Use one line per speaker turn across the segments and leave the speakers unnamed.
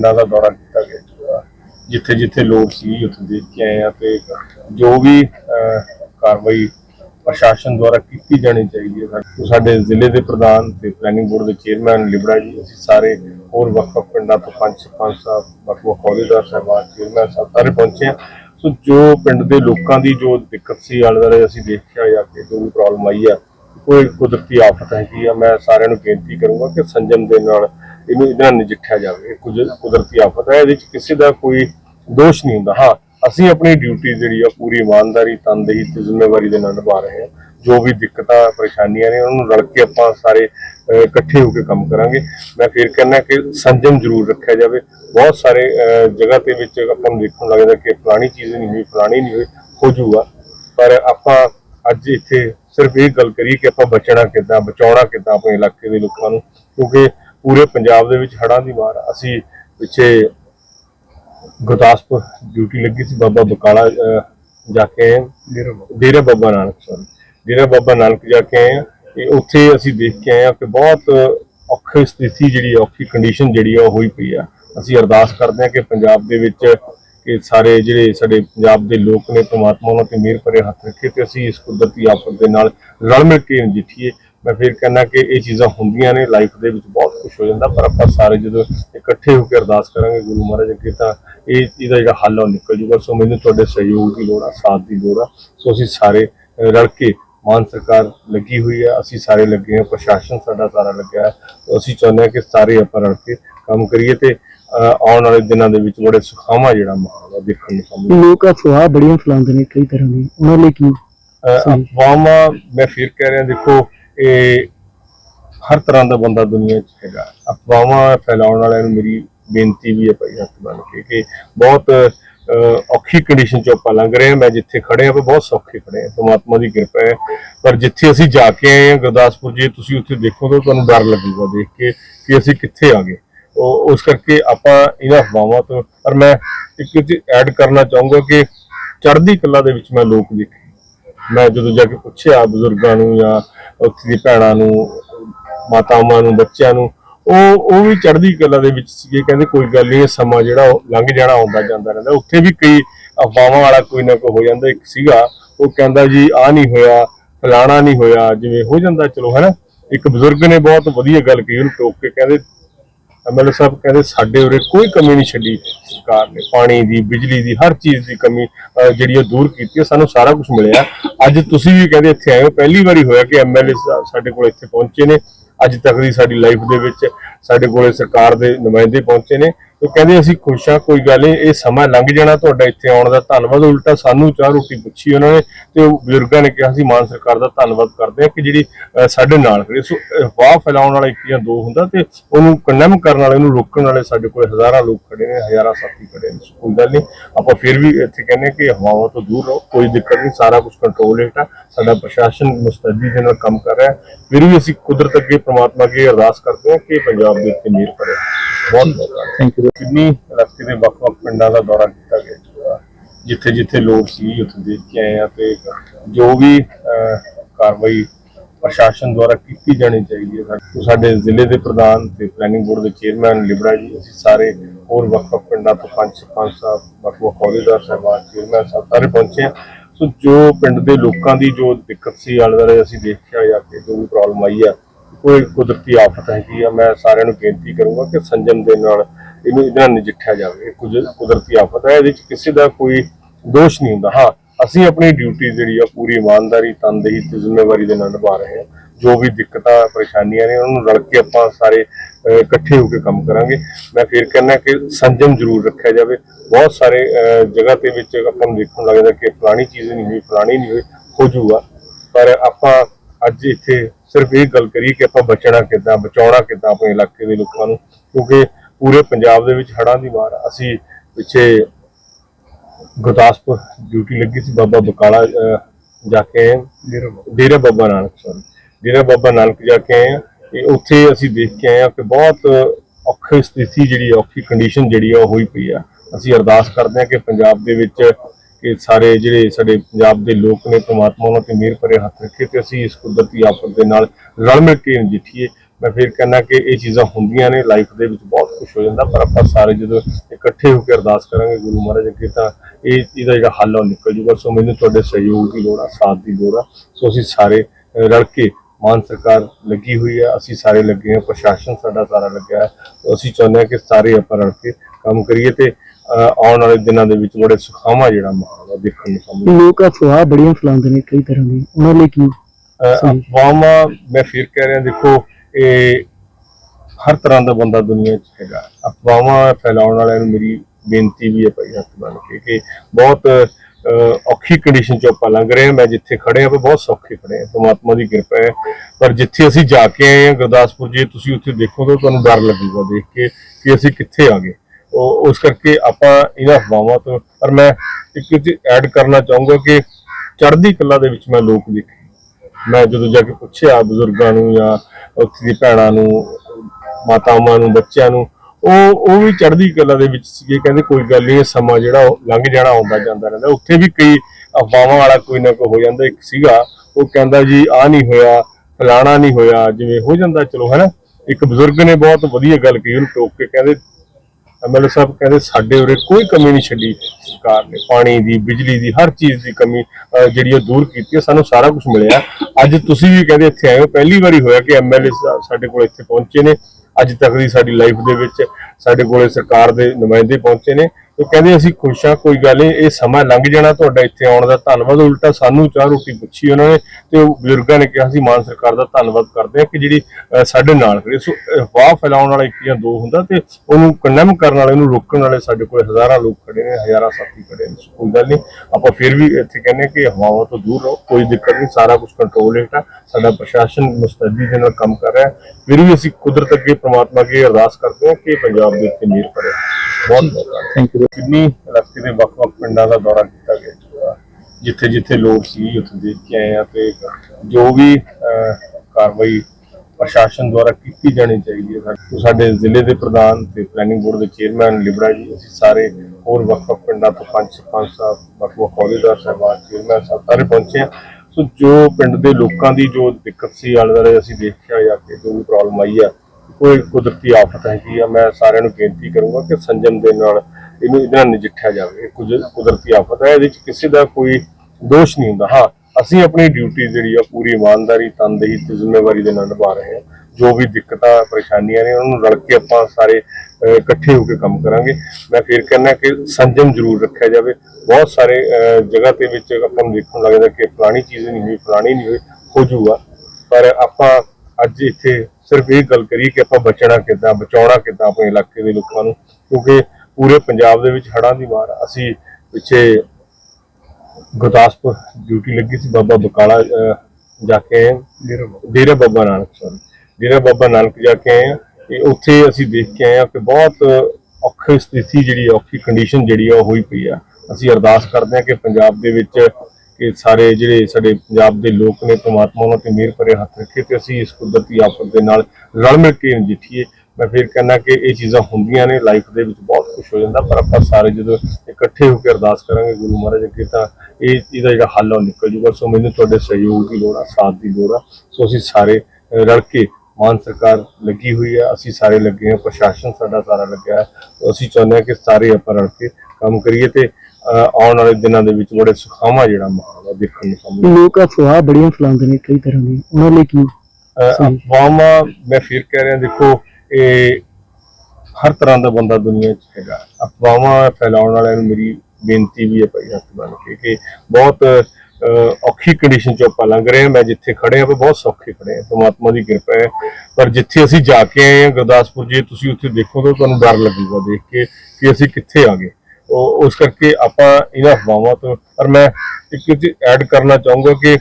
ਪਿੰਡਾਂ ਦਾ ਦੌਰਾ ਕੀਤਾ ਗਿਆ ਜਿੱਥੇ ਜਿੱਥੇ ਲੋੜ ਸੀ, ਉੱਥੇ ਦੇਖ ਕੇ ਆਏ ਆ ਤੇ ਜੋ ਵੀ ਕਾਰਵਾਈ ਪ੍ਰਸ਼ਾਸਨ ਦੁਆਰਾ ਕੀਤੀ ਜਾਣੀ ਚਾਹੀਦੀ ਹੈ। ਸਾਡੇ- ਜ਼ਿਲ੍ਹੇ ਦੇ ਪ੍ਰਧਾਨ ਤੇ ਪਲੈਨਿੰਗ ਬੋਰਡ ਦੇ ਚੇਅਰਮੈਨ ਲਿਬੜਾ ਜੀ, ਅਸੀਂ ਸਾਰੇ ਹੋਰ ਵੱਖ-ਵੱਖ ਪਿੰਡਾਂ ਤੋਂ ਪੰਜ ਸਰਪੰਚ ਸਾਹਿਬ, ਵੱਖ-ਵੱਖ ਅਹੁਦੇਦਾਰ ਸਾਹਿਬਾਨ ਚੇਅਰਮੈਨ ਸਾਹਿਬ ਸਾਰੇ ਪਹੁੰਚੇ ਆ। ਸੋ ਜੋ ਪਿੰਡ ਦੇ ਲੋਕਾਂ ਦੀ ਜੋ ਦਿੱਕਤ ਸੀ ਆਲੇ ਦੁਆਲੇ ਅਸੀਂ ਦੇਖਿਆ ਜਾ ਕੇ ਜੋ ਵੀ ਪ੍ਰੋਬਲਮ ਆਈ ਆ, ਕੋਈ ਕੁਦਰਤੀ ਆਫਤ ਹੈਗੀ ਆ, ਮੈਂ ਸਾਰਿਆਂ ਨੂੰ ਬੇਨਤੀ ਕਰੂੰਗਾ ਕਿ ਸੰਜਮ ਦੇ ਨਾਲ ਇਹਨੂੰ ਇਹਦੇ ਨਾਲ ਨਜਿੱਠਿਆ ਜਾਵੇ ਕੁਝ ਕੁਦਰਤੀ ਆਫਤ ਹੈ ਇਹਦੇ ਵਿੱਚ ਕਿਸੇ ਦਾ ਕੋਈ ਦੋਸ਼ ਨਹੀਂ ਹੁੰਦਾ। ਹਾਂ ਅਸੀਂ ਆਪਣੀ ਡਿਊਟੀ ਜਿਹੜੀ ਆ ਪੂਰੀ ਇਮਾਨਦਾਰੀ ਤਨਦੇਹੀ ਤੇ ਜ਼ਿੰਮੇਵਾਰੀ ਦੇ ਨਾਲ ਨਿਭਾ ਰਹੇ ਹਾਂ। ਜੋ ਵੀ ਦਿੱਕਤਾਂ ਪਰੇਸ਼ਾਨੀਆਂ ਨੇ ਉਹਨਾਂ ਨੂੰ ਰਲ ਕੇ ਆਪਾਂ ਸਾਰੇ ਇਕੱਠੇ ਹੋ ਕੇ ਕੰਮ ਕਰਾਂਗੇ। ਮੈਂ ਫਿਰ ਕਹਿੰਦਾ ਕਿ ਸੰਜਮ ਜ਼ਰੂਰ ਰੱਖਿਆ ਜਾਵੇ। ਬਹੁਤ ਸਾਰੇ ਅਹ, ਜਗ੍ਹਾ ਤੇ ਵਿੱਚ ਆਪਾਂ ਨੂੰ ਦੇਖਣ ਲੱਗਦਾ ਕਿ ਫਲਾਣੀ ਚੀਜ਼ ਨਹੀਂ ਹੋਈ ਫਲਾਣੀ ਨਹੀਂ ਹੋਈ ਹੋ ਜਾਊਗਾ। ਪਰ ਆਪਾਂ ਅੱਜ ਇੱਥੇ ਸਿਰਫ ਇਹ ਗੱਲ ਕਰੀਏ ਕਿ ਆਪਾਂ ਬਚਣਾ ਕਿੱਦਾਂ ਬਚਾਉਣਾ ਕਿੱਦਾਂ ਆਪਣੇ ਇਲਾਕੇ ਦੇ ਲੋਕਾਂ ਨੂੰ। ਕਿਉਂਕਿ ਪੂਰੇ ਪੰਜਾਬ ਦੇ ਵਿੱਚ ਹੜ੍ਹਾਂ ਦੀ ਮਾਰ ਆ। ਅਸੀਂ ਪਿੱਛੇ ਗੁਰਦਾਸਪੁਰ ਡਿਊਟੀ ਲੱਗੀ ਸੀ ਬਾਬਾ ਬਕਾਲਾ ਜਾ ਕੇ। ਡੇਰਾ ਬਾਬਾ ਨਾਨਕ ਸੌਰੀ ਡੇਰਾ ਬਾਬਾ ਨਾਨਕ ਜਾ ਕੇ ਆਏ ਤੇ ਉੱਥੇ ਅਸੀਂ ਦੇਖ ਕੇ ਆਏ ਹਾਂ ਕਿ ਬਹੁਤ ਔਖੀ ਸਥਿਤੀ ਜਿਹੜੀ ਆ, ਔਖੀ ਕੰਡੀਸ਼ਨ ਜਿਹੜੀ ਆ ਉਹ ਹੋਈ ਪਈ ਆ ਅਸੀਂ ਅਰਦਾਸ ਕਰਦੇ ਹਾਂ ਕਿ ਪੰਜਾਬ ਦੇ ਵਿੱਚ ਕਿ ਸਾਰੇ ਜਿਹੜੇ ਸਾਡੇ ਪੰਜਾਬ ਦੇ ਲੋਕ ਨੇ ਪ੍ਰਮਾਤਮਾ ਉਹਨਾਂ ਤੇ ਮਿਹਰ ਭਰੇ ਹੱਥ ਰੱਖੇ ਤੇ ਅਸੀਂ ਇਸ ਕੁਦਰਤੀ ਆਫਤ ਦੇ ਨਾਲ ਰਲ ਮਿਲ ਕੇ ਨਜਿੱਠੀਏ ਮੈਂ ਫਿਰ ਕਹਿੰਦਾ ਕਿ ਇਹ ਚੀਜ਼ਾਂ ਹੁੰਦੀਆਂ ਨੇ ਲਾਈਫ ਦੇ ਵਿੱਚ ਬਹੁਤ ਕੁਝ ਹੋ ਜਾਂਦਾ ਪਰ ਆਪਾਂ ਸਾਰੇ ਜਦੋਂ ਇਕੱਠੇ ਹੋ ਕੇ ਅਰਦਾਸ ਕਰਾਂਗੇ ਗੁਰੂ ਮਹਾਰਾਜ ਅੱਗੇ ਤਾਂ ਇਹ ਇਹਦਾ ਜਿਹੜਾ ਹੱਲ ਉਹ ਨਿਕਲ ਜੂਗਾ ਸੋ ਮੈਨੂੰ ਤੁਹਾਡੇ ਸਹਿਯੋਗ ਦੀ ਲੋੜ ਆ ਸਾਥ ਦੀ ਲੋੜ ਆ। ਸੋ ਅਸੀਂ ਸਾਰੇ ਰਲ ਕੇ ਮਾਨ ਸਰਕਾਰ ਲੱਗੀ ਹੋਈ ਹੈ ਅਸੀਂ ਸਾਰੇ ਲੱਗੇ ਹਾਂ ਪ੍ਰਸ਼ਾਸਨ ਸਾਡਾ ਸਾਰਾ ਲੱਗਿਆ ਹੈ ਅਸੀਂ ਚਾਹੁੰਦੇ ਹਾਂ ਕਿ ਸਾਰੇ ਆਪਾਂ ਰਲ ਕੇ ਕੰਮ ਕਰੀਏ ਤੇ ਆਉਣ ਵਾਲੇ ਦਿਨਾਂ ਦੇ ਵਿੱਚ ਬੜੇ ਸੁਖਾਵਾਂ ਜਿਹੜਾ ਮਾਹੌਲ ਆ ਦੇਖਣ ਨੂੰ ਸਾਨੂੰ
ਲੋਕ ਅਫਵਾਹ ਬੜੀਆਂ ਫੈਲਾਉਂਦੇ ਨੇ ਕਈ ਤਰ੍ਹਾਂ ਦੀ। ਉਹਨਾਂ ਲਈ ਕੀ
ਅਫਵਾਹਾਂ ਮੈਂ ਫਿਰ ਕਹਿ ਰਿਹਾ ਦੇਖੋ ਇਹ ਹਰ ਤਰ੍ਹਾਂ ਦਾ ਬੰਦਾ ਦੁਨੀਆ 'ਚ ਹੈਗਾ। ਅਫਵਾਹਾਂ ਫੈਲਾਉਣ ਵਾਲਿਆਂ ਨੂੰ ਮੇਰੀ ਬੇਨਤੀ ਵੀ ਹੈ ਭਾਈ ਹੱਥ ਬਣ ਕੇ ਕਿ ਬਹੁਤ ਔਖੀ ਕੰਡੀਸ਼ਨ 'ਚੋਂ ਆਪਾਂ ਲੰਘ ਰਹੇ ਹਾਂ। ਮੈਂ ਜਿੱਥੇ ਖੜੇ ਹਾਂ, ਆਪਾਂ ਬਹੁਤ ਸੌਖੇ ਖੜੇ ਹਾਂ। ਪਰਮਾਤਮਾ ਦੀ ਕਿਰਪਾ ਹੈ। ਪਰ ਜਿੱਥੇ ਅਸੀਂ ਜਾ ਕੇ ਆਏ ਹਾਂ, ਗੁਰਦਾਸਪੁਰ ਜੇ, ਤੁਸੀਂ ਉੱਥੇ ਦੇਖੋ ਤਾਂ ਤੁਹਾਨੂੰ ਡਰ ਲੱਗੂਗਾ ਦੇਖ ਕੇ ਕਿ ਅਸੀਂ ਕਿੱਥੇ ਆ ਗਏ। ਉਹ, ਉਸ ਕਰਕੇ ਆਪਾਂ ਇਹਨਾਂ ਅਫਵਾਹਾਂ ਤੋਂ, ਪਰ ਮੈਂ ਇੱਕ ਚੀਜ਼ ਐਡ ਕਰਨਾ ਚਾਹੂੰਗਾ ਕਿ ਚੜ੍ਹਦੀ ਕਲਾ ਦੇ ਵਿੱਚ ਮੈਂ ਲੋਕ ਦੇਖੇ। ਮੈਂ ਜਦੋਂ ਜਾ ਕੇ ਪੁੱਛਿਆ ਬਜ਼ੁਰਗਾਂ ਨੂੰ ਜਾਂ ਉੱਥੇ ਦੀ ਭੈਣਾਂ ਨੂੰ, ਮਾਤਾਵਾਂ ਨੂੰ, ਬੱਚਿਆਂ ਨੂੰ, ਉਹ ਉਹ ਵੀ ਚੜ੍ਹਦੀ ਕਲਾ ਦੇ ਵਿੱਚ ਸੀਗੇ, ਕਹਿੰਦੇ ਕੋਈ ਗੱਲ ਨਹੀਂ, ਇਹ ਸਮਾਂ ਜਿਹੜਾ ਉਹ ਲੰਘ ਜਾਣਾ, ਆਉਂਦਾ ਜਾਂਦਾ ਰਹਿੰਦਾ। ਉੱਥੇ ਵੀ ਕਈ ਅਫਵਾਹਾਂ ਵਾਲਾ ਕੋਈ ਨਾ ਕੋਈ ਹੋ ਜਾਂਦਾ, ਇੱਕ ਸੀਗਾ, ਉਹ ਕਹਿੰਦਾ ਜੀ ਆ ਨਹੀਂ ਹੋਇਆ, ਫਲਾਣਾ ਨਹੀਂ ਹੋਇਆ, ਜਿਵੇਂ ਹੋ ਜਾਂਦਾ, ਚਲੋ, ਹੈਨਾ? ਇੱਕ ਬਜ਼ੁਰਗ ਨੇ ਬਹੁਤ ਵਧੀਆ ਗੱਲ ਕਹੀ, ਉਹਨੂੰ ਟੋਕ ਕੇ ਕਹਿੰਦੇ ਐਮਐਲਏ ਸਾਹਿਬ ਕਹਿੰਦੇ ਸਾਡੇ ਉਰੇ ਕੋਈ ਕਮੀ ਨਹੀਂ ਛੱਡੀ ਸਰਕਾਰ ਨੇ। ਪਾਣੀ ਦੀ, ਬਿਜਲੀ ਦੀ, ਹਰ ਚੀਜ਼ ਦੀ ਕਮੀ ਜਿਹੜੀ ਉਹ ਦੂਰ ਕੀਤੀ ਹੈ, ਸਾਨੂੰ ਸਾਰਾ ਕੁਝ ਮਿਲਿਆ। ਅੱਜ ਤੁਸੀਂ ਵੀ ਕਹਿੰਦੇ ਇੱਥੇ ਆਏ ਹੋ, ਪਹਿਲੀ ਵਾਰੀ ਹੋਇਆ ਕਿ ਐਮਐਲਏ ਸਾਡੇ ਕੋਲ ਇੱਥੇ ਪਹੁੰਚੇ ਨੇ। ਅੱਜ ਤੱਕ ਦੀ ਸਾਡੀ ਲਾਈਫ ਦੇ ਵਿੱਚ ਸਾਡੇ ਕੋਲੇ ਸਰਕਾਰ ਦੇ ਨੁਮਾਇੰਦੇ ਪਹੁੰਚੇ ਨੇ। ਉਹ ਕਹਿੰਦੇ ਅਸੀਂ ਖੁਸ਼ ਹਾਂ, ਕੋਈ ਗੱਲ ਨਹੀਂ, ਇਹ ਸਮਾਂ ਲੰਘ ਜਾਣਾ ਤੁਹਾਡਾ ਇੱਥੇ ਆਉਣ ਦਾ, ਧੰਨਵਾਦ। ਉਲਟਾ ਸਾਨੂੰ ਚਾਹ ਰੋਟੀ ਪੁੱਛੀ ਉਹਨਾਂ ਨੇ ਤੇ ਉਹ ਬਜ਼ੁਰਗਾਂ ਨੇ ਕਿਹਾ ਸੀ ਮਾਨ ਸਰਕਾਰ ਦਾ ਧੰਨਵਾਦ ਕਰਦੇ ਆ ਕਿ ਜਿਹੜੀ ਸਾਡੇ ਨਾਲ ਖੜੀ। ਸੋ ਅਫਵਾਹ ਫੈਲਾਉਣ ਵਾਲਾ ਇੱਕ ਜਾਂ ਦੋ ਹੁੰਦਾ ਤੇ ਉਹਨੂੰ ਕੰਡੈਮ ਕਰਨ ਵਾਲੇ ਨੂੰ ਰੋਕਣ ਵਾਲੇ ਸਾਡੇ ਕੋਲ ਹਜ਼ਾਰਾਂ ਲੋਕ ਖੜੇ ਨੇ, ਹਜ਼ਾਰਾਂ ਸਾਥੀ ਖੜੇ ਨੇ। ਸੋ, ਕੋਈ ਗੱਲ ਨਹੀਂ, ਆਪਾਂ ਫਿਰ ਵੀ ਇੱਥੇ ਕਹਿੰਦੇ ਹਾਂ ਕਿ ਹਵਾਵਾਂ ਤੋਂ ਦੂਰ ਰਹੋ, ਕੋਈ ਦਿੱਕਤ ਨਹੀਂ, ਸਾਰਾ ਕੁਝ ਕੰਟਰੋਲ ਹੇਠ ਆ। ਸਾਡਾ ਪ੍ਰਸ਼ਾਸਨ ਮੁਸਤੈਦੀ ਦੇ ਨਾਲ ਕੰਮ ਕਰ ਰਿਹਾ ਫਿਰ ਵੀ ਅਸੀਂ ਕੁਦਰਤ ਅੱਗੇ, ਪ੍ਰਮਾਤਮਾ ਅੱਗੇ ਅਰਦਾਸ ਕਰਦੇ ਹਾਂ ਕਿ ਪੰਜਾਬ ਦੇ ਉੱਤੇ ਮਿਹਰ ਕਰੇ। ਬਹੁਤ ਬਹੁਤ
ਥੈਂਕ ਯੂ
ਕਿੰਨੀ ਇਲਾਕੇ ਦੇ ਵੱਖ-ਵੱਖ ਪਿੰਡਾਂ ਦਾ ਦੌਰਾ ਕੀਤਾ ਗਿਆ ਜਿੱਥੇ ਜਿੱਥੇ ਲੋਕ ਸੀ, ਉੱਥੇ ਦੇਖ ਕੇ ਆਏ ਆ ਤੇ ਜੋ ਵੀ ਕਾਰਵਾਈ ਪ੍ਰਸ਼ਾਸਨ ਦੁਆਰਾ ਕੀਤੀ ਜਾਣੀ ਚਾਹੀਦੀ ਹੈ, ਸਾਡੇ- ਜ਼ਿਲ੍ਹੇ ਦੇ ਪ੍ਰਧਾਨ ਤੇ ਪਲੈਨਿੰਗ ਬੋਰਡ ਦੇ ਚੇਅਰਮੈਨ ਲਿਬੜਾ ਜੀ, ਅਸੀਂ ਸਾਰੇ ਹੋਰ ਵੱਖ-ਵੱਖ ਪਿੰਡਾਂ ਤੋਂ ਪੰਜ ਸਰਪੰਚ ਸਾਹਿਬ, ਵੱਖ-ਵੱਖ ਅਹੁਦੇਦਾਰ ਸਾਹਿਬਾਨ ਚੇਅਰਮੈਨ ਸਾਹਿਬ ਸਾਰੇ ਪਹੁੰਚੇ ਆ। ਸੋ ਜੋ ਪਿੰਡ ਦੇ ਲੋਕਾਂ ਦੀ ਜੋ ਦਿੱਕਤ ਸੀ, ਆਲੇ ਦੁਆਲੇ ਅਸੀਂ ਦੇਖਿਆ ਜਾ ਕੇ ਜੋ ਵੀ ਪ੍ਰੋਬਲਮ ਆਈ ਆ, ਕੋਈ ਕੁਦਰਤੀ ਆਫਤ ਹੈਗੀ ਆ, ਮੈਂ ਸਾਰਿਆਂ ਨੂੰ ਬੇਨਤੀ ਕਰੂੰਗਾ ਕਿ ਸੰਜਮ ਦੇ ਨਾਲ ਇਹਨੂੰ ਇਹਦੇ ਨਾਲ ਨਜਿੱਠਿਆ ਜਾਵੇ ਇਹ ਕੁਝ ਕੁਦਰਤੀ ਆਫਤ ਹੈ, ਇਹਦੇ ਵਿੱਚ ਕਿਸੇ ਦਾ ਕੋਈ ਦੋਸ਼ ਨਹੀਂ ਹੁੰਦਾ। ਹਾਂ, ਅਸੀਂ ਆਪਣੀ ਡਿਊਟੀ ਜਿਹੜੀ ਆ, ਪੂਰੀ ਇਮਾਨਦਾਰੀ, ਤਨਦੇਹੀ ਤੇ ਜ਼ਿੰਮੇਵਾਰੀ ਦੇ ਨਾਲ ਨਿਭਾ ਰਹੇ ਹਾਂ। ਜੋ ਵੀ ਦਿੱਕਤਾਂ, ਪਰੇਸ਼ਾਨੀਆਂ ਨੇ, ਉਹਨਾਂ ਨੂੰ ਰਲ ਕੇ ਆਪਾਂ ਸਾਰੇ ਇਕੱਠੇ ਹੋ ਕੇ ਕੰਮ ਕਰਾਂਗੇ। ਮੈਂ ਫਿਰ ਕਹਿੰਦਾ ਕਿ ਸੰਜਮ ਜ਼ਰੂਰ ਰੱਖਿਆ ਜਾਵੇ। ਬਹੁਤ ਸਾਰੇ ਜਗ੍ਹਾ ਤੇ ਵਿੱਚ ਆਪਾਂ ਨੂੰ ਦੇਖਣ ਲੱਗਦਾ ਕਿ ਫਲਾਣੀ ਚੀਜ਼ ਨਹੀਂ ਹੋਈ, ਫਲਾਣੀ ਨਹੀਂ ਹੋਈ, ਹੋ ਜਾਊਗਾ। ਪਰ ਆਪਾਂ ਅੱਜ ਇੱਥੇ ਸਿਰਫ ਇਹ ਗੱਲ ਕਰੀਏ ਕਿ ਆਪਾਂ ਬਚਣਾ ਕਿੱਦਾਂ, ਬਚਾਉਣਾ ਕਿੱਦਾਂ ਆਪਣੇ ਇਲਾਕੇ ਦੇ ਲੋਕਾਂ ਨੂੰ, ਕਿਉਂਕਿ ਪੂਰੇ ਪੰਜਾਬ ਦੇ ਵਿੱਚ ਹੜ੍ਹਾਂ ਦੀ ਮਾਰ ਆ। ਅਸੀਂ ਪਿੱਛੇ ਗੁਰਦਾਸਪੁਰ ਡਿਊਟੀ ਲੱਗੀ ਸੀ ਬਾਬਾ ਬਕਾਲਾ ਜਾ ਕੇ। ਡੇਰਾ ਬਾਬਾ ਨਾਨਕ ਸੌਰੀ ਡੇਰਾ ਬਾਬਾ ਨਾਨਕ ਜਾ ਕੇ ਆਏ ਤੇ ਉੱਥੇ ਅਸੀਂ ਦੇਖ ਕੇ ਆਏ ਹਾਂ ਕਿ ਬਹੁਤ ਔਖੀ ਸਥਿਤੀ ਜਿਹੜੀ ਆ, ਔਖੀ ਕੰਡੀਸ਼ਨ ਜਿਹੜੀ ਆ ਉਹ ਹੋਈ ਪਈ ਆ ਅਸੀਂ ਅਰਦਾਸ ਕਰਦੇ ਹਾਂ ਕਿ ਪੰਜਾਬ ਦੇ ਵਿੱਚ ਕਿ ਸਾਰੇ ਜਿਹੜੇ ਸਾਡੇ ਪੰਜਾਬ ਦੇ ਲੋਕ ਨੇ ਪ੍ਰਮਾਤਮਾ ਉਹਨਾਂ ਤੇ ਮਿਹਰ ਭਰੇ ਹੱਥ ਰੱਖੇ ਤੇ ਅਸੀਂ ਇਸ ਕੁਦਰਤੀ ਆਫਤ ਦੇ ਨਾਲ ਰਲ ਮਿਲ ਕੇ ਨਜਿੱਠੀਏ ਮੈਂ ਫਿਰ ਕਹਿੰਦਾ ਕਿ ਇਹ ਚੀਜ਼ਾਂ ਹੁੰਦੀਆਂ ਨੇ ਲਾਈਫ ਦੇ ਵਿੱਚ ਬਹੁਤ ਕੁਝ ਹੋ ਜਾਂਦਾ ਪਰ ਆਪਾਂ ਸਾਰੇ ਜਦੋਂ ਇਕੱਠੇ ਹੋ ਕੇ ਅਰਦਾਸ ਕਰਾਂਗੇ ਗੁਰੂ ਮਹਾਰਾਜ ਅੱਗੇ ਤਾਂ ਇਹ ਇਹਦਾ ਜਿਹੜਾ ਹੱਲ ਉਹ ਨਿਕਲ ਜੂਗਾ। ਸੋ ਮੈਨੂੰ ਤੁਹਾਡੇ ਸਹਿਯੋਗ ਦੀ ਲੋੜ ਆ ਸਾਥ ਦੀ ਲੋੜ ਆ। ਸੋ ਅਸੀਂ ਸਾਰੇ ਰਲ ਕੇ ਮਾਨ ਸਰਕਾਰ ਲੱਗੀ ਹੋਈ ਹੈ ਅਸੀਂ ਸਾਰੇ ਲੱਗੇ ਹਾਂ ਪ੍ਰਸ਼ਾਸਨ ਸਾਡਾ ਸਾਰਾ ਲੱਗਿਆ ਹੈ ਅਸੀਂ ਚਾਹੁੰਦੇ ਹਾਂ ਕਿ ਸਾਰੇ ਆਪਾਂ ਰਲ ਕੇ ਕੰਮ ਕਰੀਏ ਤੇ ਆਉਣ ਵਾਲੇ ਦਿਨਾਂ ਦੇ ਵਿੱਚ ਬੜੇ ਸੁਖਾਵਾਂ ਜਿਹੜਾ ਮਾਹੌਲ ਆ ਦੇਖਣ ਨੂੰ ਸਾਹਮਣੇ
ਲੋਕ ਅਫਵਾਹ ਬੜੀਆਂ ਫੈਲਾਉਂਦੇ ਨੇ ਕਈ ਤਰ੍ਹਾਂ ਦੀ। ਉਹਨਾਂ ਲਈ ਕੀ
ਅਫਵਾਹਾਂ ਮੈਂ ਫਿਰ ਕਹਿ ਰਿਹਾ ਦੇਖੋ ਇਹ ਹਰ ਤਰ੍ਹਾਂ ਦਾ ਬੰਦਾ ਦੁਨੀਆ 'ਚ ਹੈਗਾ। ਅਫਵਾਹਾਂ ਫੈਲਾਉਣ ਵਾਲਿਆਂ ਨੂੰ ਮੇਰੀ ਬੇਨਤੀ ਵੀ ਹੈ ਭਾਈ ਹੱਥ ਬਣ ਕੇ ਕਿ ਬਹੁਤ ਔਖੀ ਕੰਡੀਸ਼ਨ 'ਚ ਆਪਾਂ ਲੰਘ ਰਹੇ ਹਾਂ। ਮੈਂ ਜਿੱਥੇ ਖੜੇ ਹਾਂ, ਆਪਾਂ ਬਹੁਤ ਸੌਖੇ ਖੜੇ ਹਾਂ। ਪਰਮਾਤਮਾ ਦੀ ਕਿਰਪਾ ਹੈ। ਪਰ ਜਿੱਥੇ ਅਸੀਂ ਜਾ ਕੇ ਆਏ ਹਾਂ, ਗੁਰਦਾਸਪੁਰ ਜੇ, ਤੁਸੀਂ ਉੱਥੇ ਦੇਖੋ ਤਾਂ ਤੁਹਾਨੂੰ ਡਰ ਲੱਗੂਗਾ ਦੇਖ ਕੇ ਕਿ ਅਸੀਂ ਕਿੱਥੇ ਆ ਗਏ। ਉਹ, ਉਸ ਕਰਕੇ ਆਪਾਂ ਇਹਨਾਂ ਅਫਵਾਹਾਂ ਤੋਂ, ਪਰ ਮੈਂ ਇੱਕ ਚੀਜ਼ ਐਡ ਕਰਨਾ ਚਾਹੂੰਗਾ ਕਿ ਚੜ੍ਹਦੀ ਕਲਾ ਦੇ ਵਿੱਚ ਮੈਂ ਲੋਕ ਦੇਖੇ। ਮੈਂ ਜਦੋਂ ਜਾ ਕੇ ਪੁੱਛਿਆ ਬਜ਼ੁਰਗਾਂ ਨੂੰ ਜਾਂ ਉੱਥੇ ਦੀ ਭੈਣਾਂ ਨੂੰ, ਮਾਤਾਵਾਂ ਨੂੰ, ਬੱਚਿਆਂ ਨੂੰ, ਉਹ ਉਹ ਵੀ ਚੜ੍ਹਦੀ ਕਲਾ ਦੇ ਵਿੱਚ ਸੀਗੇ, ਕਹਿੰਦੇ ਕੋਈ ਗੱਲ ਨਹੀਂ ਸਮਾਂ ਜਿਹੜਾ ਉਹ ਲੰਘ ਜਾਣਾ, ਆਉਂਦਾ ਜਾਂਦਾ ਰਹਿੰਦਾ। ਉੱਥੇ ਵੀ ਕਈ ਅਫਵਾਹਾਂ ਵਾਲਾ ਕੋਈ ਨਾ ਕੋਈ ਹੋ ਜਾਂਦਾ, ਇੱਕ ਸੀਗਾ, ਉਹ ਕਹਿੰਦਾ ਜੀ ਆ ਨਹੀਂ ਹੋਇਆ, ਫਲਾਣਾ ਨਹੀਂ ਹੋਇਆ, ਜਿਵੇਂ ਹੋ ਜਾਂਦਾ, ਚਲੋ, ਹੈਨਾ? ਇੱਕ ਬਜ਼ੁਰਗ ਨੇ ਬਹੁਤ ਵਧੀਆ ਗੱਲ ਕਹੀ, ਉਹਨੂੰ ਟੋਕ ਕੇ ਕਹਿੰਦੇ ਐਮਐਲਏ ਸਾਹਿਬ ਕਹਿੰਦੇ, ਸਾਡੇ ਉਰੇ ਕੋਈ ਕਮੀ ਨਹੀਂ ਛੱਡੀ। ਸਰਕਾਰ ਨੇ ਪਾਣੀ ਦੀ, ਬਿਜਲੀ ਦੀ, ਹਰ ਚੀਜ਼ ਦੀ ਕਮੀ ਜਿਹੜੀ ਉਹ ਦੂਰ ਕੀਤੀ ਹੈ ਸਾਨੂੰ ਸਾਰਾ ਕੁਝ ਮਿਲਿਆ। ਅੱਜ ਤੁਸੀਂ ਵੀ ਕਹਿੰਦੇ ਇੱਥੇ ਆਏ ਹੋ, ਪਹਿਲੀ ਵਾਰੀ ਹੋਇਆ ਕਿ ਐਮਐਲਏ ਸਾਡੇ ਕੋਲ ਇੱਥੇ ਪਹੁੰਚੇ ਨੇ। ਅੱਜ ਤੱਕ ਦੀ ਸਾਡੀ ਲਾਈਫ ਦੇ ਵਿੱਚ ਸਾਡੇ ਕੋਲੇ ਸਰਕਾਰ ਦੇ ਨੁਮਾਇੰਦੇ ਪਹੁੰਚੇ ਨੇ। ਉਹ ਕਹਿੰਦੇ ਅਸੀਂ ਖੁਸ਼ ਹਾਂ, ਕੋਈ ਗੱਲ ਨਹੀਂ, ਇਹ ਸਮਾਂ ਲੰਘ ਜਾਣਾ ਤੁਹਾਡਾ ਇੱਥੇ ਆਉਣ ਦਾ। ਧੰਨਵਾਦ, ਉਲਟਾ ਸਾਨੂੰ ਚਾਹ ਰੋਟੀ ਪੁੱਛੀ ਉਹਨਾਂ ਨੇ ਤੇ ਉਹ ਬਜ਼ੁਰਗਾਂ ਨੇ ਕਿਹਾ ਸੀ ਮਾਨ ਸਰਕਾਰ ਦਾ ਧੰਨਵਾਦ ਕਰਦੇ ਆ ਕਿ ਜਿਹੜੀ ਸਾਡੇ ਨਾਲ ਖੜੀ। ਸੋ ਵਾਹ ਫੈਲਾਉਣ ਵਾਲਾ ਇੱਕ ਜਾਂ ਦੋ ਹੁੰਦਾ ਤੇ ਉਹਨੂੰ ਕੰਡੈਮ ਕਰਨ ਵਾਲੇ ਨੂੰ ਰੋਕਣ ਵਾਲੇ ਸਾਡੇ ਕੋਲ ਹਜ਼ਾਰਾਂ ਲੋਕ ਖੜੇ ਨੇ, ਹਜ਼ਾਰਾਂ ਸਾਥੀ ਖੜੇ ਨੇ। ਕੋਈ ਗੱਲ ਨਹੀਂ, ਆਪਾਂ ਫਿਰ ਵੀ ਇੱਥੇ ਕਹਿੰਦੇ ਹਾਂ ਕਿ ਹਵਾਵਾਂ ਤੋਂ ਦੂਰ ਰਹੋ, ਕੋਈ ਦਿੱਕਤ ਨਹੀਂ, ਸਾਰਾ ਕੁਝ ਕੰਟਰੋਲ ਹੇਠ ਆ। ਸਾਡਾ ਪ੍ਰਸ਼ਾਸਨ ਮੁਸਤੈਦੀ ਦੇ ਨਾਲ ਕੰਮ ਕਰ ਰਿਹਾ ਫਿਰ ਵੀ ਅਸੀਂ ਕੁਦਰਤ ਅੱਗੇ ਪ੍ਰਮਾਤਮਾ ਅੱਗੇ ਅਰਦਾਸ ਕਰਦੇ ਹਾਂ ਕਿ ਪੰਜਾਬ ਦੇ ਉੱਤੇ ਮਿਹਰ ਕਰੇ ਬਹੁਤ ਬਹੁਤ
ਥੈਂਕ ਯੂ
ਕਿੰਨੀ ਇਲਾਕੇ ਦੇ ਵੱਖ-ਵੱਖ ਪਿੰਡਾਂ ਦਾ ਦੌਰਾ ਕੀਤਾ ਗਿਆ। ਜਿੱਥੇ ਜਿੱਥੇ ਲੋਕ ਸੀ ਉੱਥੇ ਦੇਖ ਕੇ ਆਏ ਆ ਤੇ ਜੋ ਵੀ ਕਾਰਵਾਈ ਪ੍ਰਸ਼ਾਸਨ ਦੁਆਰਾ ਕੀਤੀ ਜਾਣੀ ਚਾਹੀਦੀ ਹੈ। ਸਾਡੇ- ਸਾਡੇ ਜ਼ਿਲ੍ਹੇ ਦੇ ਪ੍ਰਧਾਨ ਤੇ ਪਲੈਨਿੰਗ ਬੋਰਡ ਦੇ ਚੇਅਰਮੈਨ ਲਿਬੜਾ ਜੀ ਅਸੀਂ ਸਾਰੇ ਹੋਰ ਵੱਖ-ਵੱਖ ਪਿੰਡਾਂ ਤੋਂ ਪੰਜ ਸਰਪੰਚ ਸਾਹਿਬ ਵੱਖ-ਵੱਖ ਅਹੁਦੇਦਾਰ ਸਾਹਿਬਾਨ ਚੇਅਰਮੈਨ ਸਾਹਿਬ ਸਾਰੇ ਪਹੁੰਚੇ ਆ ਸੋ ਜੋ ਪਿੰਡ ਦੇ ਲੋਕਾਂ ਦੀ ਜੋ ਦਿੱਕਤ ਸੀ ਆਲੇ ਦੁਆਲੇ ਅਸੀਂ ਦੇਖਿਆ ਜਾ ਕੇ ਜੋ ਵੀ ਪ੍ਰੋਬਲਮ ਆਈ ਆ ਕੋਈ ਕੁਦਰਤੀ ਆਫਤ ਹੈਗੀ ਆ ਮੈਂ ਸਾਰਿਆਂ ਨੂੰ ਬੇਨਤੀ ਕਰੂੰਗਾ ਕਿ ਸੰਜਮ ਦੇ ਨਾਲ ਇਹਨੂੰ ਇਹਦੇ ਨਾਲ ਨਜਿੱਠਿਆ ਜਾਵੇ। ਇਹ ਕੁਝ ਕੁਦਰਤੀ ਆਫਤ ਹੈ ਇਹਦੇ ਵਿੱਚ ਕਿਸੇ ਦਾ ਕੋਈ ਦੋਸ਼ ਨਹੀਂ ਹੁੰਦਾ। ਹਾਂ ਅਸੀਂ ਆਪਣੀ ਡਿਊਟੀ ਜਿਹੜੀ ਆ ਪੂਰੀ ਇਮਾਨਦਾਰੀ ਤਨਦੇਹੀ ਤੇ ਜ਼ਿੰਮੇਵਾਰੀ ਦੇ ਨਾਲ ਨਿਭਾ ਰਹੇ ਹਾਂ। ਜੋ ਵੀ ਦਿੱਕਤਾਂ ਪਰੇਸ਼ਾਨੀਆਂ ਨੇ ਉਹਨਾਂ ਨੂੰ ਰਲ ਕੇ ਆਪਾਂ ਸਾਰੇ ਇਕੱਠੇ ਹੋ ਕੇ ਕੰਮ ਕਰਾਂਗੇ। ਮੈਂ ਫਿਰ ਕਹਿੰਦਾ ਕਿ ਸੰਜਮ ਜ਼ਰੂਰ ਰੱਖਿਆ ਜਾਵੇ। ਬਹੁਤ ਸਾਰੇ ਅਹ, ਜਗ੍ਹਾ ਤੇ ਵਿੱਚ ਆਪਾਂ ਨੂੰ ਦੇਖਣ ਲੱਗਦਾ ਕਿ ਫਲਾਣੀ ਚੀਜ਼ ਨਹੀਂ ਹੋਈ ਫਲਾਣੀ ਨਹੀਂ ਹੋਈ ਹੋ ਜਾਊਗਾ ਪਰ ਆਪਾਂ ਅੱਜ ਇੱਥੇ ਸਿਰਫ ਇਹ ਗੱਲ ਕਰੀਏ ਕਿ ਆਪਾਂ ਬਚਣਾ ਕਿੱਦਾਂ ਬਚਾਉਣਾ ਕਿੱਦਾਂ ਆਪਣੇ ਇਲਾਕੇ ਦੇ ਲੋਕਾਂ ਨੂੰ ਕਿਉਂਕਿ ਪੂਰੇ ਪੰਜਾਬ ਦੇ ਵਿੱਚ ਹੜ੍ਹਾਂ ਦੀ ਮਾਰ ਆ। ਅਸੀਂ ਪਿੱਛੇ ਗੁਰਦਾਸਪੁਰ ਡਿਊਟੀ ਲੱਗੀ ਸੀ ਬਾਬਾ ਬਕਾਲਾ ਜਾ ਕੇ। ਡੇਰਾ ਬਾਬਾ ਨਾਨਕ ਸੌਰੀ ਡੇਰਾ ਬਾਬਾ ਨਾਨਕ ਜਾ ਕੇ ਆਏ ਹਾਂ ਤੇ ਉੱਥੇ ਅਸੀਂ ਦੇਖ ਕੇ ਆਏ ਹਾਂ ਕਿ ਬਹੁਤ ਔਖੀ ਸਥਿਤੀ ਜਿਹੜੀ ਆ, ਔਖੀ ਕੰਡੀਸ਼ਨ ਜਿਹੜੀ ਆ ਉਹ ਹੋਈ ਪਈ ਆ ਅਸੀਂ ਅਰਦਾਸ ਕਰਦੇ ਹਾਂ ਕਿ ਪੰਜਾਬ ਦੇ ਵਿੱਚ ਕਿ ਸਾਰੇ ਜਿਹੜੇ ਸਾਡੇ ਪੰਜਾਬ ਦੇ ਲੋਕ ਨੇ, ਪ੍ਰਮਾਤਮਾ ਉਹਨਾਂ ਤੇ ਮਿਹਰ ਭਰੇ ਹੱਥ ਰੱਖੇ ਤੇ ਅਸੀਂ ਇਸ ਕੁਦਰਤੀ ਆਫਤ ਦੇ ਨਾਲ ਰਲ ਮਿਲ ਕੇ ਨਜਿੱਠੀਏ ਮੈਂ ਫਿਰ ਕਹਿੰਦਾ ਕਿ ਇਹ ਚੀਜ਼ਾਂ ਹੁੰਦੀਆਂ ਨੇ ਲਾਈਫ ਦੇ ਵਿੱਚ ਬਹੁਤ ਕੁਝ ਹੋ ਜਾਂਦਾ, ਪਰ ਆਪਾਂ ਸਾਰੇ ਜਦੋਂ ਇਕੱਠੇ ਹੋ ਕੇ ਅਰਦਾਸ ਕਰਾਂਗੇ ਗੁਰੂ ਮਹਾਰਾਜ ਅੱਗੇ ਤਾਂ ਇਹ ਇਹਦਾ ਜਿਹੜਾ ਹੱਲ ਆ ਉਹ ਨਿਕਲ ਜੂਗਾ ਸੋ ਮੈਨੂੰ ਤੁਹਾਡੇ ਸਹਿਯੋਗ ਦੀ ਲੋੜ ਆ, ਸਾਥ ਦੀ ਲੋੜ ਆ। ਸੋ ਅਸੀਂ ਸਾਰੇ ਰਲ ਕੇ ਮਾਨ ਸਰਕਾਰ ਲੱਗੀ ਹੋਈ ਆ, ਅਸੀਂ ਸਾਰੇ ਲੱਗੇ ਹਾਂ ਪ੍ਰਸ਼ਾਸਨ ਸਾਡਾ ਸਾਰਾ ਲੱਗਿਆ ਹੈ ਅਸੀਂ ਚਾਹੁੰਦੇ ਹਾਂ ਕਿ ਸਾਰੇ ਆਪਾਂ ਰਲ ਕੇ ਕੰਮ ਕਰੀਏ ਤੇ ਆਉਣ ਵਾਲੇ ਦਿਨਾਂ ਦੇ ਵਿੱਚ ਬੜੇ ਸੁਖਾਵਾਂ ਜਿਹੜਾ ਮਾਹੌਲ ਆ ਦੇਖਣ ਨੂੰ ਸਾਹਮਣੇ
ਲੋਕ ਅਫਵਾਹ ਬੜੀਆਂ ਫੈਲਾਉਂਦੇ ਨੇ ਕਈ ਤਰ੍ਹਾਂ ਦੀ ਉਹਨਾਂ ਲਈ ਕੀ?
ਅਫਵਾਹਾਂ ਮੈਂ ਫਿਰ ਕਹਿ ਰਿਹਾ ਦੇਖੋ ਇਹ ਹਰ ਤਰ੍ਹਾਂ ਦਾ ਬੰਦਾ ਦੁਨੀਆ 'ਚ ਹੈਗਾ। ਅਫਵਾਹਾਂ ਫੈਲਾਉਣ ਵਾਲਿਆਂ ਨੂੰ ਮੇਰੀ ਬੇਨਤੀ ਵੀ ਹੈ ਭਾਈ ਹੱਥ ਬਣ ਕੇ ਕਿ ਬਹੁਤ ਔਖੀ ਕੰਡੀਸ਼ਨ 'ਚ ਆਪਾਂ ਲੰਘ ਰਹੇ ਹਾਂ। ਮੈਂ ਜਿੱਥੇ ਖੜੇ ਹਾਂ ਬਹੁਤ ਸੌਖੇ ਖੜੇ ਹਾਂ। ਪ੍ਰਮਾਤਮਾ ਦੀ ਕਿਰਪਾ ਹੈ। ਪਰ ਜਿੱਥੇ ਅਸੀਂ ਜਾ ਕੇ ਆਏ ਹਾਂ ਗੁਰਦਾਸਪੁਰ ਜੇ ਤੁਸੀਂ ਉੱਥੇ ਦੇਖੋ ਤਾਂ ਤੁਹਾਨੂੰ ਡਰ ਲੱਗੂਗਾ ਦੇਖ ਕੇ ਕਿ ਅਸੀਂ ਕਿੱਥੇ ਆ ਗਏ। ਉਸ ਕਰਕੇ ਆਪਾਂ ਇਹਨਾਂ ਅਫਵਾਹਾਂ ਤੋਂ ਪਰ ਮੈਂ ਇੱਕ ਚੀਜ਼ ਐਡ ਕਰਨਾ ਚਾਹੂੰਗਾ ਕਿ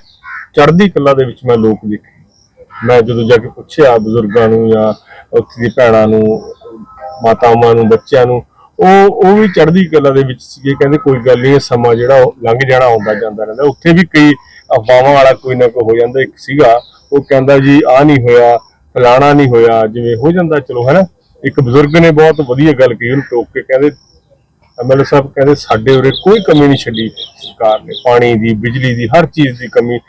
ਚੜ੍ਹਦੀ ਕਲਾ ਦੇ ਵਿੱਚ ਮੈਂ ਲੋਕ ਦੇਖੇ। ਮੈਂ ਜਦੋਂ ਜਾ ਕੇ ਪੁੱਛਿਆ ਬਜ਼ੁਰਗਾਂ ਨੂੰ ਜਾਂ ਉੱਥੇ ਦੀ ਭੈਣਾਂ ਨੂੰ, ਮਾਤਾਵਾਂ ਨੂੰ, ਬੱਚਿਆਂ ਨੂੰ, ਉਹ ਉਹ ਵੀ ਚੜ੍ਹਦੀ ਕਲਾ ਦੇ ਵਿੱਚ ਸੀਗੇ। ਕਹਿੰਦੇ ਕੋਈ ਗੱਲ ਨਹੀਂ ਸਮਾਂ ਜਿਹੜਾ ਉਹ ਲੰਘ ਜਾਣਾ, ਆਉਂਦਾ ਜਾਂਦਾ ਰਹਿੰਦਾ। ਉੱਥੇ ਵੀ ਕਈ ਅਫਵਾਹਾਂ ਵਾਲਾ ਕੋਈ ਨਾ ਕੋਈ ਹੋ ਜਾਂਦਾ। ਇੱਕ ਸੀਗਾ, ਉਹ ਕਹਿੰਦਾ ਜੀ ਆ ਨਹੀਂ ਹੋਇਆ, ਫਲਾਣਾ ਨਹੀਂ ਹੋਇਆ, ਜਿਵੇਂ ਹੋ ਜਾਂਦਾ, ਚਲੋ, ਹੈਨਾ? ਇੱਕ ਬਜ਼ੁਰਗ ਨੇ ਬਹੁਤ ਵਧੀਆ ਗੱਲ ਕਹੀ, ਉਹਨੂੰ ਟੋਕ ਕੇ ਕਹਿੰਦੇ ਐਮਐਲਏ ਸਾਹਿਬ ਕਹਿੰਦੇ ਸਾਡੇ ਉਰੇ ਕੋਈ ਕਮੀ ਨਹੀਂ ਛੱਡੀ ਸਰਕਾਰ ਨੇ। ਪਾਣੀ ਦੀ, ਬਿਜਲੀ ਦੀ, ਹਰ ਚੀਜ਼ ਦੀ ਕਮੀ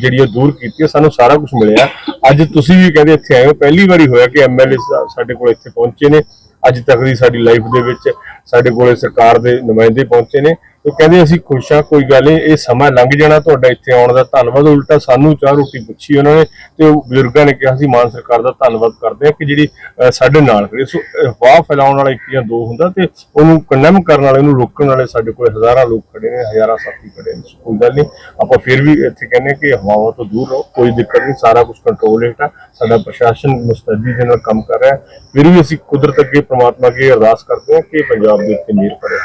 ਜਿਹੜੀ ਉਹ ਦੂਰ ਕੀਤੀ ਹੈ, ਸਾਨੂੰ ਸਾਰਾ ਕੁਝ ਮਿਲਿਆ। ਅੱਜ ਤੁਸੀਂ ਵੀ ਕਹਿੰਦੇ ਇੱਥੇ ਆਏ ਹੋ, ਪਹਿਲੀ ਵਾਰੀ ਹੋਇਆ ਕਿ ਐਮਐਲਏ ਸਾਡੇ ਕੋਲ ਇੱਥੇ ਪਹੁੰਚੇ ਨੇ। ਅੱਜ ਤੱਕ ਦੀ ਸਾਡੀ ਲਾਈਫ ਦੇ ਵਿੱਚ ਸਾਡੇ ਕੋਲੇ ਸਰਕਾਰ ਦੇ ਨੁਮਾਇੰਦੇ ਪਹੁੰਚੇ ਨੇ। ਉਹ ਕਹਿੰਦੇ ਅਸੀਂ ਖੁਸ਼ ਹਾਂ, ਕੋਈ ਗੱਲ ਨਹੀਂ, ਇਹ ਸਮਾਂ ਲੰਘ ਜਾਣਾ ਤੁਹਾਡਾ ਇੱਥੇ ਆਉਣ ਦਾ। ਧੰਨਵਾਦ, ਉਲਟਾ ਸਾਨੂੰ ਚਾਹ ਰੋਟੀ ਪੁੱਛੀ ਉਹਨਾਂ ਨੇ ਤੇ ਉਹ ਬਜ਼ੁਰਗਾਂ ਨੇ ਕਿਹਾ ਸੀ ਮਾਨ ਸਰਕਾਰ ਦਾ ਧੰਨਵਾਦ ਕਰਦੇ ਆ ਕਿ ਜਿਹੜੀ ਸਾਡੇ ਨਾਲ ਖੜੇ ਸੋ ਅਫਵਾਹ ਫੈਲਾਉਣ ਵਾਲਾ ਇੱਕ ਜਾਂ ਦੋ ਹੁੰਦਾ ਤੇ ਉਹਨੂੰ ਕੰਡੈਮ ਕਰਨ ਵਾਲੇ, ਉਹਨੂੰ ਰੋਕਣ ਵਾਲੇ ਸਾਡੇ ਕੋਲ ਹਜ਼ਾਰਾਂ ਲੋਕ ਖੜੇ ਨੇ, ਹਜ਼ਾਰਾਂ ਸਾਥੀ ਖੜੇ ਨੇ। ਕੋਈ ਗੱਲ ਨਹੀਂ, ਆਪਾਂ ਫਿਰ ਵੀ ਇੱਥੇ ਕਹਿੰਦੇ ਹਾਂ ਕਿ ਹਵਾਵਾਂ ਤੋਂ ਦੂਰ ਰਹੋ, ਕੋਈ ਦਿੱਕਤ ਨਹੀਂ, ਸਾਰਾ ਕੁਝ ਕੰਟਰੋਲ ਹੇਠ ਆ ਸਾਡਾ ਪ੍ਰਸ਼ਾਸਨ ਮੁਸਤੈਦੀ ਦੇ ਨਾਲ ਕੰਮ ਕਰ ਰਿਹਾ ਫਿਰ ਵੀ ਅਸੀਂ ਕੁਦਰਤ ਅੱਗੇ ਪ੍ਰਮਾਤਮਾ ਅੱਗੇ ਅਰਦਾਸ ਕਰਦੇ ਹਾਂ ਕਿ ਪੰਜਾਬ ਦੇ ਉੱਤੇ ਮਿਹਰ ਕਰੇ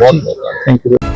ਬਹੁਤ ਬਹੁਤ ਧੰਨਵਾਦ।
Thank you